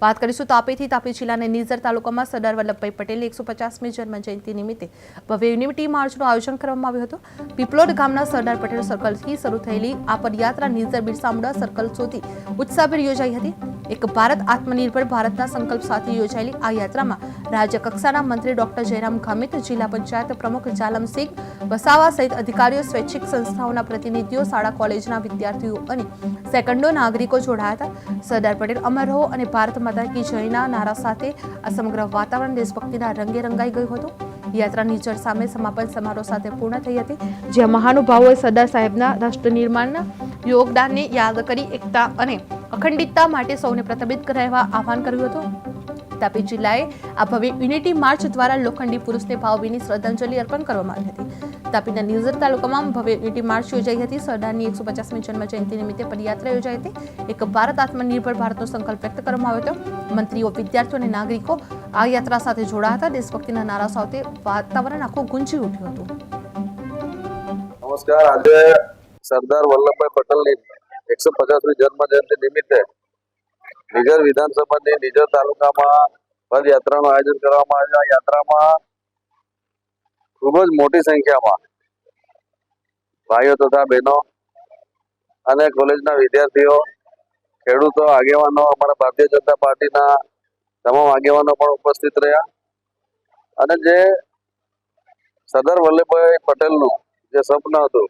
વાત કરીશું તાપીથી તાપી જિલ્લાના નિઝર તાલુકામાં સરદાર વલ્લભભાઈ પટેલની એકસો પચાસમી જન્મ જયંતિ નિમિત્તે ભવ્ય યુનિટી માર્ચનું આયોજન કરવામાં આવ્યું હતું. પીપલોદ ગામના સરદાર પટેલ સર્કલથી શરૂ થયેલી આ પદયાત્રા નિઝર બિરસા મુંડા સર્કલ સુધી ઉત્સાહભેર યોજાઈ હતી. એક ભારત આત્મનિર્ભર ભારતના સંકલ્પ સાથે યોજાયેલી આ યાત્રામાં રાજ્ય કક્ષાના મંત્રી ડોક્ટર જયરામ ગામિત, જિલ્લા પંચાયત પ્રમુખ જાલમસિંહ વસાવા સહિત અધિકારીઓ, સ્વૈચ્છિક સંસ્થાઓના પ્રતિનિધિઓ, શાળા કોલેજના વિદ્યાર્થીઓ અને સેકન્ડો નાગરિકો જોડાયા હતા. સરદાર પટેલ અમર રહો અને ભારત માતા જયના નારા સાથે આ સમગ્ર વાતાવરણ દેશભક્તિના રંગે રંગાઈ ગયું હતું. યાત્રા નીચર સામે સમાપન સમારોહ સાથે પૂર્ણ થઈ હતી. જ્યાં મહાનુભાવોએ સરદાર સાહેબના રાષ્ટ્ર નિર્માણના યોગદાનને યાદ કરી એકતા અને અખંડિતતા માટે સૌને પ્રતિબિંબ રહેવા આહવાન કર્યું હતું. તાપી જિલ્લાએ આ ભવ્ય યુનિટી માર્ચ દ્વારા લોખંડી પુરુષને ભાવભીની શ્રદ્ધાંજલિ અર્પણ કરવામાં આવી હતી. તાપીના નિઝર તાલુકામાં ભવ્ય યુનિટી માર્ચ યોજાઈ હતી. સરદારની એકસો પચાસમી જન્મ જયંતિ નિમિત્તે પદયાત્રા યોજાઈ હતી. એક ભારત આત્મનિર્ભર ભારતનો સંકલ્પ વ્યક્ત કરવામાં આવ્યો હતો. મંત્રીઓ, વિદ્યાર્થીઓ અને નાગરિકો આ યાત્રા સાથે જોડાયા હતા. દેશભક્તિના નારા સાથે વાતાવરણ આખું ગુંજી ઉઠ્યું હતું. નમસ્કાર. આજે સરદાર વલ્લભભાઈ પટેલની એકસો પચાસમી જન્મ જયંતિ નિમિત્તે નિઝર વિધાનસભાની નિઝર તાલુકામાં પદયાત્રાનું આયોજન કરવામાં આવ્યું. આ યાત્રામાં ખૂબ જ મોટી સંખ્યામાં ભાઈઓ તથા બહેનો અને કોલેજના વિદ્યાર્થીઓ, ખેડૂતો, આગેવાનો, અમારા ભારતીય જનતા પાર્ટીના તમામ આગેવાનો પણ ઉપસ્થિત રહ્યા. અને જે સરદાર વલ્લભભાઈ પટેલનું જે સ્વપ્ન હતું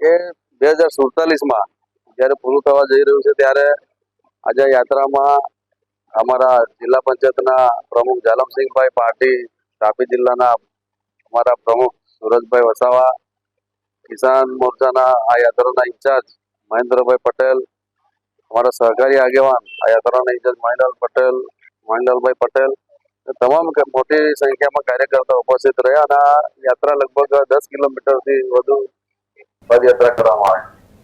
એ બે હજાર સુડતાલીસમાં જ્યારે પૂરું થવા જઈ રહ્યું છે, ત્યારે આજે યાત્રામાં અમારા જિલ્લા પંચાયતના પ્રમુખ જાલમસિંહભાઈ પાર્ટી તાપી જિલ્લાના અમારા પ્રમુખ સુરજભાઈ વસાવા કિસાન મોરચાના આ યાત્રાના ઇન્ચાર્જ મહેન્દ્રભાઈ પટેલ, અમારા સહકારી આગેવાન આ યાત્રાના ઇન્ચાર્જ મહેન્દ્ર પટેલ, મહેન્દ્રભાઈ પટેલ તમામ મોટી સંખ્યામાં કાર્યકર્તાઓ ઉપસ્થિત રહ્યા અને યાત્રા લગભગ દસ કિલોમીટરથી વધુ પદયાત્રા કરવામાં આવી.